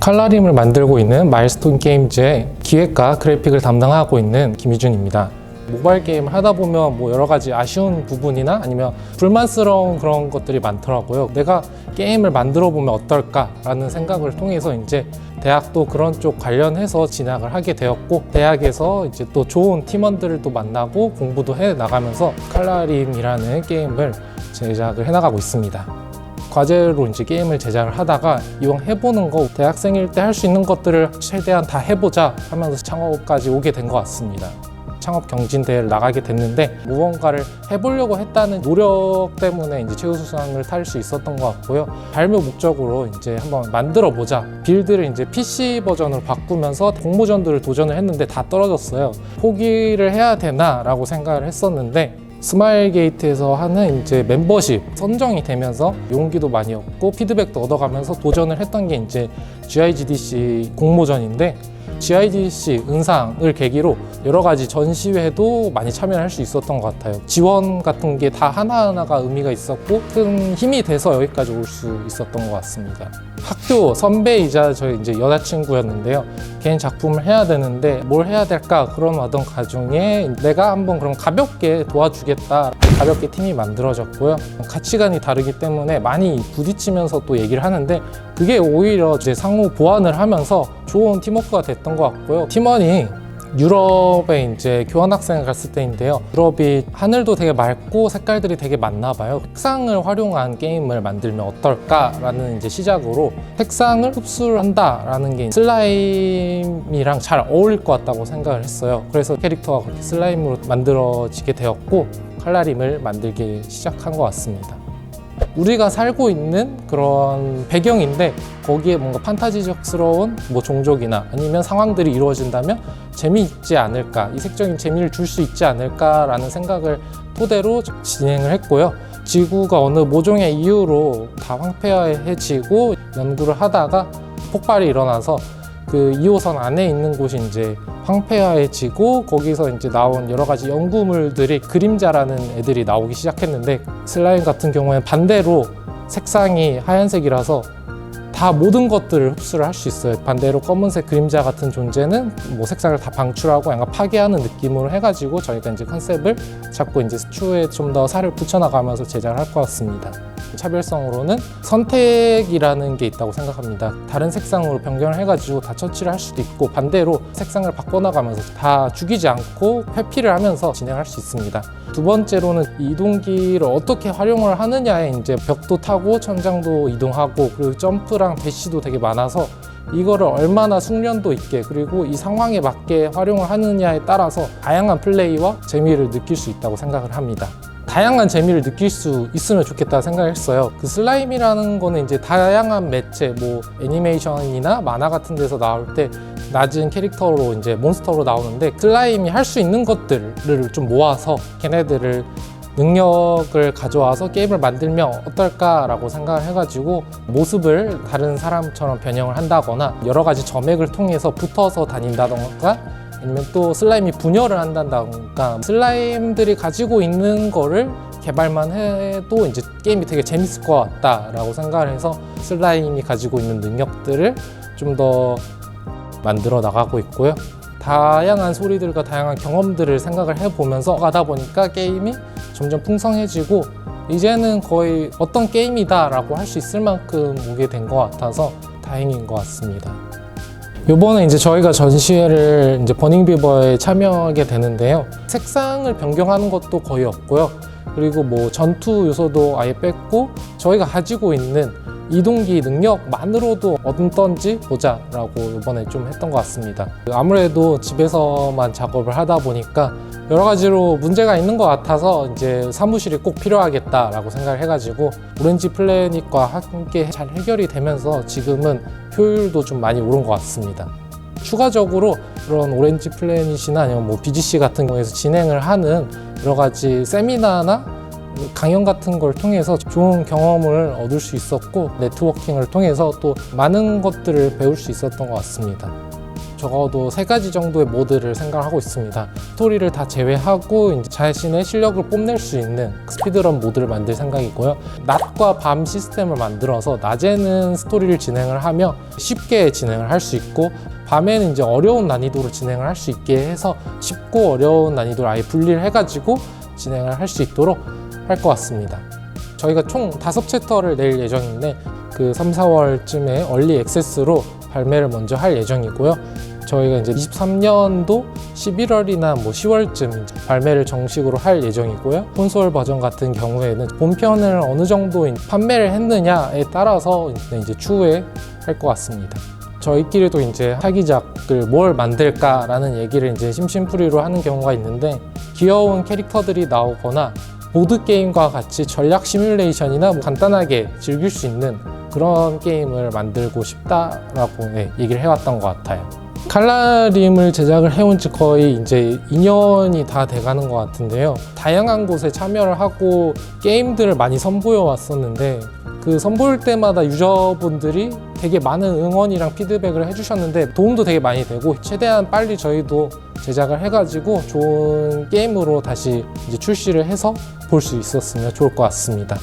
칼라림을 만들고 있는 마일스톤 게임즈의 기획과 그래픽을 담당하고 있는 김희준입니다. 모바일 게임을 하다 보면 뭐 여러 가지 아쉬운 부분이나 아니면 불만스러운 그런 것들이 많더라고요. 내가 게임을 만들어 보면 어떨까라는 생각을 통해서 이제 대학도 그런 쪽 관련해서 진학을 하게 되었고 대학에서 이제 또 좋은 팀원들을 또 만나고 공부도 해 나가면서 칼라림이라는 게임을 제작을 해 나가고 있습니다. 과제로 이제 게임을 제작을 하다가 이왕 해보는 거 대학생일 때 할 수 있는 것들을 최대한 다 해보자 하면서 창업까지 오게 된 것 같습니다. 창업 경진 대회를 나가게 됐는데 무언가를 해보려고 했다는 노력 때문에 이제 최우수상을 탈 수 있었던 것 같고요. 발표 목적으로 이제 한번 만들어 보자. 빌드를 이제 PC 버전으로 바꾸면서 공모전들을 도전을 했는데 다 떨어졌어요. 포기를 해야 되나라고 생각을 했었는데 스마일 게이트에서 하는 이제 멤버십 선정이 되면서 용기도 많이 얻고 피드백도 얻어가면서 도전을 했던 게 이제 GIGDC 공모전인데 GIGC 은상을 계기로 여러 가지 전시회도 많이 참여할 수 있었던 것 같아요. 지원 같은 게 다 하나하나가 의미가 있었고 큰 힘이 돼서 여기까지 올 수 있었던 것 같습니다. 학교 선배이자 저희 이제 여자친구였는데요. 개인 작품을 해야 되는데 뭘 해야 될까 그런 어떤 가중에 내가 한번 그럼 가볍게 도와주겠다. 가볍게 팀이 만들어졌고요. 가치관이 다르기 때문에 많이 부딪히면서 또 얘기를 하는데 그게 오히려 이제 상호 보완을 하면서 좋은 팀워크가 됐던 것 같고요. 팀원이 유럽에 이제 교환학생을 갔을 때인데요. 유럽이 하늘도 되게 맑고 색깔들이 되게 많나 봐요. 색상을 활용한 게임을 만들면 어떨까라는 이제 시작으로 색상을 흡수를 한다라는 게 슬라임이랑 잘 어울릴 것 같다고 생각을 했어요. 그래서 캐릭터가 그렇게 슬라임으로 만들어지게 되었고 칼라림을 만들기 시작한 것 같습니다. 우리가 살고 있는 그런 배경인데 거기에 뭔가 판타지적스러운 뭐 종족이나 아니면 상황들이 이루어진다면 재미있지 않을까 이색적인 재미를 줄 수 있지 않을까라는 생각을 토대로 진행을 했고요. 지구가 어느 모종의 이유로 다 황폐해지고 연구를 하다가 폭발이 일어나서 그 2호선 안에 있는 곳이 이제 황폐화해지고 거기서 이제 나온 여러 가지 연구물들이 그림자라는 애들이 나오기 시작했는데 슬라임 같은 경우에는 반대로 색상이 하얀색이라서 다 모든 것들을 흡수를 할 수 있어요. 반대로 검은색 그림자 같은 존재는 뭐 색상을 다 방출하고 약간 파괴하는 느낌으로 해가지고 저희가 이제 컨셉을 잡고 이제 추후에 좀 더 살을 붙여나가면서 제작을 할 것 같습니다. 차별성으로는 선택이라는 게 있다고 생각합니다. 다른 색상으로 변경을 해가지고 다 처치를 할 수도 있고 반대로 색상을 바꿔나가면서 다 죽이지 않고 회피를 하면서 진행할 수 있습니다. 두 번째로는 이동기를 어떻게 활용을 하느냐에 이제 벽도 타고 천장도 이동하고 그리고 점프랑 대시도 되게 많아서 이거를 얼마나 숙련도 있게 그리고 이 상황에 맞게 활용을 하느냐에 따라서 다양한 플레이와 재미를 느낄 수 있다고 생각을 합니다. 다양한 재미를 느낄 수 있으면 좋겠다 생각했어요. 그 슬라임이라는 거는 이제 다양한 매체, 뭐 애니메이션이나 만화 같은 데서 나올 때 낮은 캐릭터로 이제 몬스터로 나오는데 슬라임이 할 수 있는 것들을 좀 모아서 걔네들을 능력을 가져와서 게임을 만들면 어떨까라고 생각을 해가지고 모습을 다른 사람처럼 변형을 한다거나 여러 가지 점액을 통해서 붙어서 다닌다던가 아니면 또 슬라임이 분열을 한다던가 슬라임들이 가지고 있는 거를 개발만 해도 이제 게임이 되게 재밌을 것 같다라고 생각을 해서 슬라임이 가지고 있는 능력들을 좀 더 만들어 나가고 있고요. 다양한 소리들과 다양한 경험들을 생각을 해보면서 가다 보니까 게임이 점점 풍성해지고 이제는 거의 어떤 게임이다라고 할 수 있을 만큼 오게 된 것 같아서 다행인 것 같습니다. 요번에 이제 저희가 전시회를 이제 버닝비버에 참여하게 되는데요. 색상을 변경하는 것도 거의 없고요. 그리고 뭐 전투 요소도 아예 뺐고 저희가 가지고 있는 이동기 능력만으로도 어떤지 보자라고 이번에 좀 했던 것 같습니다. 아무래도 집에서만 작업을 하다 보니까 여러 가지로 문제가 있는 것 같아서 이제 사무실이 꼭 필요하겠다라고 생각을 해가지고 오렌지 플래닛과 함께 잘 해결이 되면서 지금은 효율도 좀 많이 오른 것 같습니다. 추가적으로 그런 오렌지 플래닛이나 아니면 뭐 BGC 같은 경우에서 진행을 하는 여러 가지 세미나나 강연 같은 걸 통해서 좋은 경험을 얻을 수 있었고 네트워킹을 통해서 또 많은 것들을 배울 수 있었던 것 같습니다. 적어도 세 가지 정도의 모드를 생각하고 있습니다. 스토리를 다 제외하고 자신의 실력을 뽐낼 수 있는 스피드런 모드를 만들 생각이고요. 낮과 밤 시스템을 만들어서 낮에는 스토리를 진행을 하며 쉽게 진행을 할 수 있고 밤에는 이제 어려운 난이도로 진행을 할 수 있게 해서 쉽고 어려운 난이도를 아예 분리를 해가지고 진행을 할 수 있도록 할 것 같습니다. 저희가 총 다섯 챕터를 낼 예정인데 그 3, 4월쯤에 얼리 액세스로 발매를 먼저 할 예정이고요. 저희가 이제 23년도 11월이나 뭐 10월쯤 이제 발매를 정식으로 할 예정이고요. 콘솔 버전 같은 경우에는 본편을 어느 정도 판매를 했느냐에 따라서 이제 추후에 할 것 같습니다. 저희끼리도 이제 차기작을 뭘 만들까라는 얘기를 이제 심심풀이로 하는 경우가 있는데 귀여운 캐릭터들이 나오거나 보드 게임과 같이 전략 시뮬레이션이나 뭐 간단하게 즐길 수 있는 그런 게임을 만들고 싶다라고 네, 얘기를 해왔던 것 같아요. 칼라림을 제작을 해온 지 거의 이제 2년이 다 돼가는 것 같은데요. 다양한 곳에 참여를 하고 게임들을 많이 선보여 왔었는데 그 선보일 때마다 유저분들이 되게 많은 응원이랑 피드백을 해주셨는데 도움도 되게 많이 되고 최대한 빨리 저희도 제작을 해가지고 좋은 게임으로 다시 이제 출시를 해서 볼 수 있었으면 좋을 것 같습니다.